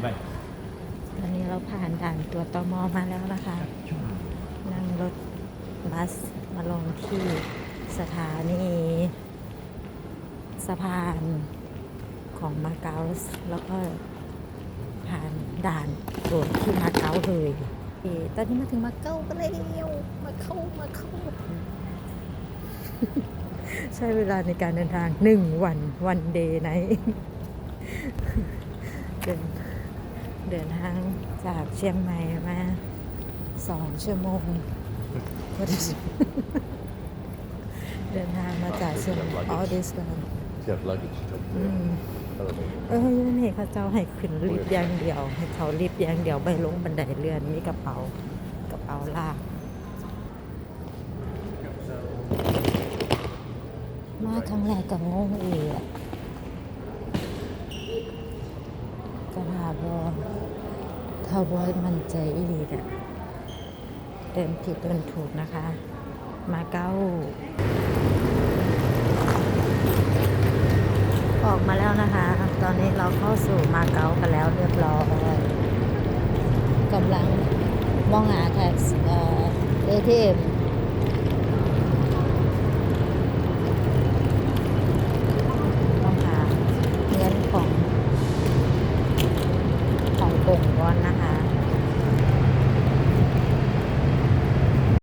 ไม่ตอนนี้เราผ่านด่านตัวตมมาแล้วนะคะ นั่งรถบัสมาลงที่สถานีสะพานของมาเก๊าแล้วก็ผ่านด่านตรวจที่มาเก๊าเลยตอนนี้มาถึงมาเก๊ากันแล้วมาเข้ามาเข้าใช้เวลาในการเดินทางหนึ่งวันวันเดย์ไหน เดินเดินทางจากเชียงใหม่มาสองชั่วโมงก็ได้สิเดินทางมาจากเชียงออเดสกันเทียบลักกิจอืมเออนี่เขาเจ้าให้ขึ้นลิฟต์อย่างเดียว ให้เขาลิฟต์อย่างเดียวไม่ลงบันไดเลื่อนมีกระเป๋ากระเป๋าลาก มาครั้งแรกก็งงอีกอะ ก็ถามว่าถ้าว่ามันใจอีหลีอะเดินผิดเดินถูกนะคะ มาเก้า ออกมาแล้วนะคะ ตอนนี้เราเข้าสู่มาเก๊ากันแล้วเรียบร้อยกำลังมองหาแท็กเอ่อ ATM กงก้อนนะคะ